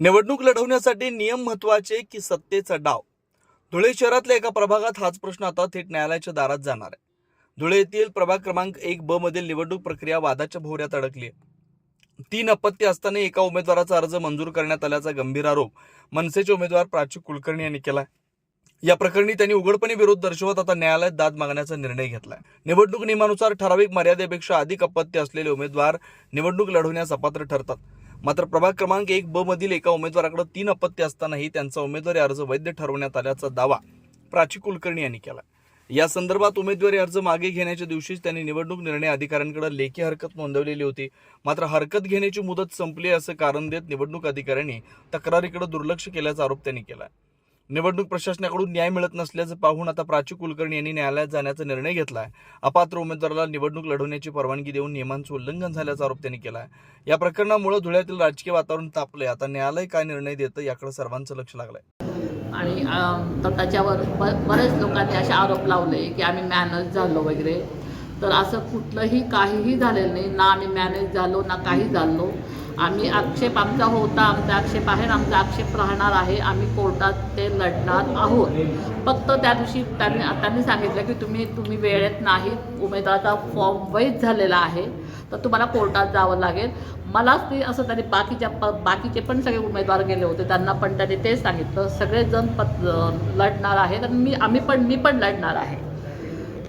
निवडणूक लढवण्यासाठी नियम महत्त्वाचे की सत्तेचा डाव? धुळे शहरातल्या एका प्रभागात हाच प्रश्न आता थेट न्यायालयाच्या दारात जाणार आहे. धुळे येथील प्रभाग क्रमांक एक ब मधील निवडणूक प्रक्रिया वादाच्या भोवऱ्यात अडकली आहे. तीन अपत्य असताना एका उमेदवाराचा अर्ज मंजूर करण्यात आल्याचा गंभीर आरोप मनसेचे उमेदवार प्राची कुलकर्णी यांनी केला या प्रकरणी त्यांनी उघडपणे विरोध दर्शवत आता न्यायालयात दाद मागण्याचा निर्णय घेतलाय. निवडणूक नियमानुसार ठराविक मर्यादेपेक्षा अधिक अपत्य असलेले उमेदवार निवडणूक लढवण्यास अपात्र ठरतात. मात्र प्रभाग क्रमांक एक ब मधील एका उमेदवाराकडे तीन अपत्य असतानाही त्यांचा उमेदवारी अर्ज वैध ठरवण्यात आल्याचा दावा प्राची कुलकर्णी यांनी केला. या संदर्भात उमेदवारी अर्ज मागे घेण्याच्या दिवशीच त्यांनी निवडणूक निर्णय अधिकाऱ्यांकडे लेखी हरकत नोंदवलेली होती. मात्र हरकत घेण्याची मुदत संपली असं कारण देत निवडणूक अधिकाऱ्यांनी तक्रारीकडे दुर्लक्ष केल्याचा आरोप त्यांनी केला निवडणूक प्रशासनाकडून न्याय मिळत नसल्याचं पाहून आता प्राची कुलकर्णी यांनी न्यायालयात जाण्याचा निर्णय घेतलाय. अपात्र उमेदवाराला निवडणूक लढवण्याची परवानगी देऊन नियमांचं उल्लंघन झाल्याचा आरोप त्यांनी केलाय. या प्रकरणामुळे धुळ्यातील राजकीय वातावरण तापलंय. आता न्यायालय काय निर्णय देतं याकडे सर्वांचं लक्ष लागलंय. आणि त्याच्यावर बरेच लोकांनी असे आरोप लावले की आम्ही मॅनेज झालो वगैरे. तर असं कुठलंही काहीही झालेलं नाही. ना आम्ही मॅनेज झालो ना काही झालो. आम्ही आक्षेप आमचा होता आमचा आक्षेप आहे आमचा आक्षेप राहणार आहे. आम्ही कोर्टात ते लढणार आहोत. फक्त त्या दिवशी त्यांनी त्यांनी सांगितलं की तुम्ही तुम्ही वेळेत नाही. उमेदवाराचा फॉर्म वैध झालेला आहे. तर तुम्हाला कोर्टात जावं लागेल. मलाच ते असं त्यांनी बाकीच्या प बाकीचे पण सगळे उमेदवार गेले होते. त्यांना पण त्यांनी तेच सांगितलं. सगळेजण पत लढणार आहेत आणि मी आम्ही पण मी पण लढणार आहे.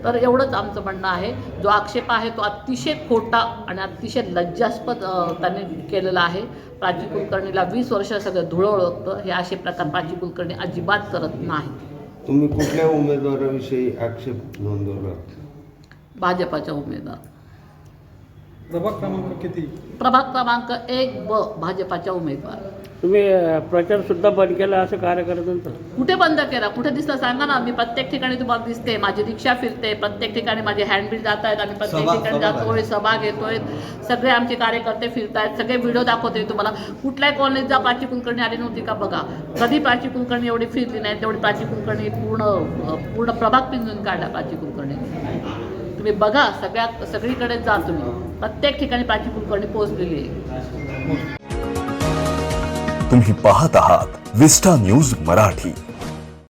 तर एवढंच आमचं म्हणणं आहे. जो आक्षेप आहे तो अतिशय खोटा आणि अतिशय लज्जास्पद त्यांनी केलेला आहे. प्राची कुलकर्णीला वीस वर्ष सगळं धुळं ओळखतं. हे असे प्रकार प्राची कुलकर्णी अजिबात करत नाही तुम्ही कुठल्या उमेदवाराविषयी आक्षेप नोंदवला भाजपाच्या उमेदवार. प्रभाग क्रमांक किती? प्रभाग क्रमांक एक ब भाजपाच्या उमेदवार. तुम्ही प्रचार सुद्धा बंद केला असं कार्यकर्त्यांचं? कुठे बंद केला? कुठे दिसलं सांगा ना. मी प्रत्येक ठिकाणी तुम्हाला दिसते. माझी रिक्षा फिरते. प्रत्येक ठिकाणी माझे हँडबिल जात आहेत. आम्ही प्रत्येक ठिकाणी जातोय सभा घेतोय. सगळे आमचे कार्यकर्ते फिरतायत. सगळे व्हिडिओ दाखवते तुम्हाला. कुठल्याही जा प्राची कुलकर्णी आली नव्हती का? बघा. कधी प्राची कुलकर्णी एवढी फिरली नाही. तेवढी प्राची कुलकर्णी पूर्ण पूर्ण प्रभाग पिंजून काढला प्राची कुलकर्णी. तुम्ही बघा, सगळ्यात सगळीकडे जा तुम्ही. प्रत्येक ठिकाणी प्राची कुलकर्णी पोहोचलेली आहे. तुम्ही पाहत आहात विस्टा न्यूज़ मराठी.